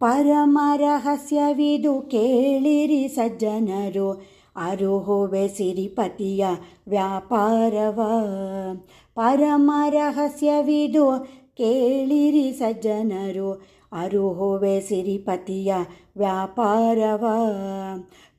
ಪರಮ ರಹಸ್ಯವಿದು ಕೇಳಿರಿ ಸಜ್ಜನರು, ಅರುಹುವೆ ಸಿರಿಪತಿಯ ವ್ಯಾಪಾರವ. ಪರಮ ರಹಸ್ಯವಿದು ಕೇಳಿರಿ ಸಜ್ಜನರು, ಅರುಹುವೆ ಸಿರಿಪತಿಯ ವ್ಯಾಪಾರವ.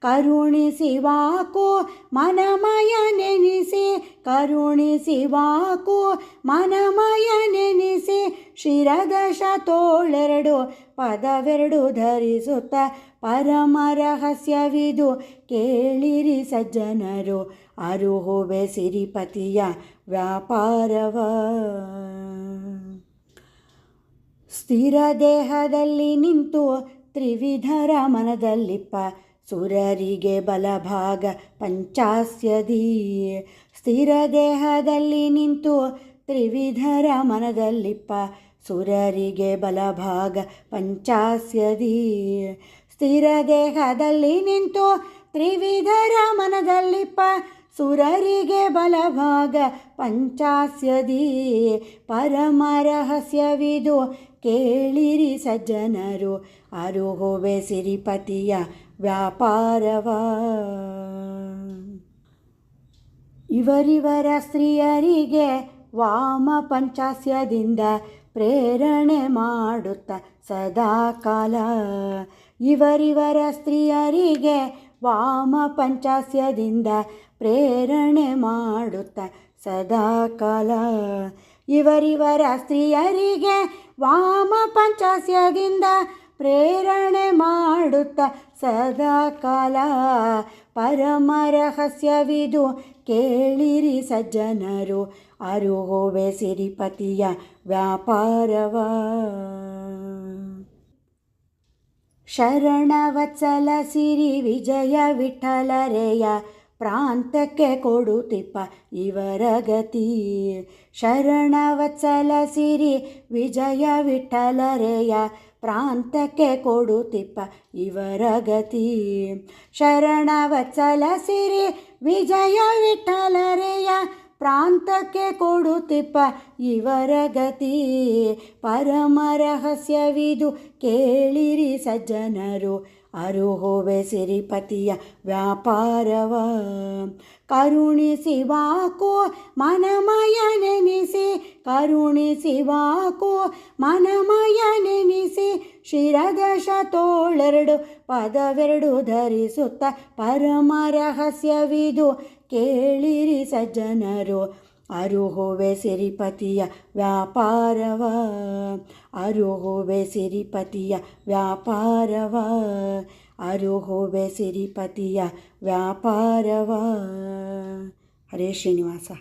ಕರುಣಿಸಿವಾಕು ಮನಮಯ ನೆನೆಸಿ ಕರುಣಿಸಿವಾಕು ಮನಮಯ ನೆನೆಸಿ ಶಿರದಶ ಶತೋಳೆರಡು ಪದವೆರಡು ಧರಿಸುತ್ತ ಪರಮ ರಹಸ್ಯವಿದು ಕೇಳಿರಿ ಸಜ್ಜನರು, ಅರುಹುವೆ ಸಿರಿಪತಿಯ ವ್ಯಾಪಾರವ. ಸ್ಥಿರ ದೇಹದಲ್ಲಿ ನಿಂತು ತ್ರಿವಿಧರ ಮನದಲ್ಲಿಪ್ಪ, ಸುರರಿಗೆ ಬಲಭಾಗ ಪಂಚಾಸ್ಯದಿ. ಸ್ಥಿರ ದೇಹದಲ್ಲಿ ನಿಂತು ತ್ರಿವಿಧರ ಮನದಲ್ಲಿಪ್ಪ ಸುರರಿಗೆ ಬಲಭಾಗ ಪಂಚಾಸ್ಯದಿ. ಸ್ಥಿರ ದೇಹದಲ್ಲಿ ನಿಂತು ತ್ರಿವಿಧರ ಮನದಲ್ಲಿಪ್ಪ ಸುರರಿಗೆ ಬಲಭಾಗ ಪಂಚಾಸ್ಯದಿ. ಪರಮ ರಹಸ್ಯವಿದು ಕೇಳಿರಿ ಸಜ್ಜನರು, ಅರುಹುವೆ ಸಿರಿಪತಿಯ ವ್ಯಾಪಾರವ. ಇವರಿವರ ಸ್ತ್ರೀಯರಿಗೆ ವಾಮ ಪಂಚಾಸ್ಯದಿಂದ ಪ್ರೇರಣೆ ಮಾಡುತ್ತ ಸದಾ ಕಾಲ ಇವರಿವರ ಸ್ತ್ರೀಯರಿಗೆ ವಾಮ ಪಂಚಾಸ್ಯದಿಂದ ಪ್ರೇರಣೆ ಮಾಡುತ್ತ ಸದಾ ಕಾಲ ಇವರಿವರ ಸ್ತ್ರೀಯರಿಗೆ ವಾಮ ಪಂಚಾಸ್ಯದಿಂದ ಪ್ರೇರಣೆ ಮಾಡುತ್ತ ಸದಾಕಾಲ ಪರಮ ರಹಸ್ಯವಿದು ಕೇಳಿರಿ ಸಜ್ಜನರು ಅರುಹುವೆ ಸಿರಿಪತಿಯ ವ್ಯಾಪಾರವ ಶರಣವತ್ಸಲ ಸಿರಿ ವಿಜಯ ವಿಠಲರೆಯ ಪ್ರಾಂತಕ್ಕೆ ಕೊಡುತ್ತಿಪ್ಪ ಇವರ ಗತಿ ಶರಣವತ್ಸಲ ಸಿರಿ ವಿಜಯ ವಿಠಲರೆಯ ಪ್ರಾಂತಕ್ಕೆ ಕೊಡುತ್ತಿಪ್ಪ ಇವರ ಗತಿ. ಶರಣವತ್ಸಲ ಸಿರಿ, ವಿಜಯ ವಿಠಲರೆಯ ಪ್ರಾಂತಕ್ಕೆ ಕೊಡುತ್ತಿಪ್ಪ ಇವರ ಗತಿ. ಪರಮ ರಹಸ್ಯವಿದು ಕೇಳಿರಿ ಸಜ್ಜನರು, ಅರುಹುವೆ ಸಿರಿಪತಿಯ ವ್ಯಾಪಾರವ. ಕರುಣಿಸಿ ವಾಕು ಮನಮಯ ನೆನೆಸಿ ಕರುಣಿಸಿ ವಾಕೋ ಮನಮಯ ನೆನಿಸಿ ಶಿರದಶ ತೋಳೆರಡು ಪದವೆರಡು ಧರಿಸುತ್ತ ಪರಮ ರಹಸ್ಯವಿದು ಕೇಳಿರಿ ಸಜ್ಜನರು. ಅರುಹುವೆ ಸಿರಿಪತಿಯ ವ್ಯಾಪಾರವ, ಅರುಹುವೆ ಸಿರಿಪತಿಯ ವ್ಯಾಪಾರವ, ಅರುಹುವೆ ಸಿರಿಪತಿಯ ವ್ಯಾಪಾರವ. ಹರೇ ಶ್ರೀನಿವಾಸ.